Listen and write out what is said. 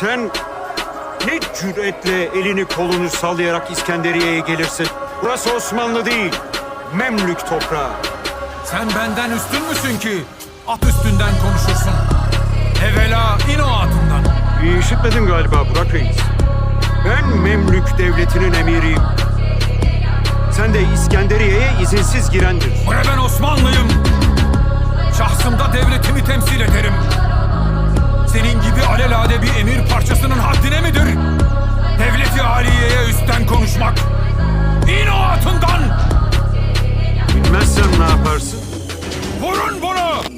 Sen ne cüretle elini kolunu sallayarak İskenderiye'ye gelirsin? Burası Osmanlı değil, Memlük toprağı. Sen benden üstün müsün ki? At üstünden konuşursun. Evvela in o atından. İyi işitmedin galiba Burak Reis. Ben Memlük devletinin emiriyim. Sen de İskenderiye'ye izinsiz girendir. Bre ben Osmanlıyım. Şahsımda devletimi temsil ederim. Vurun bunu!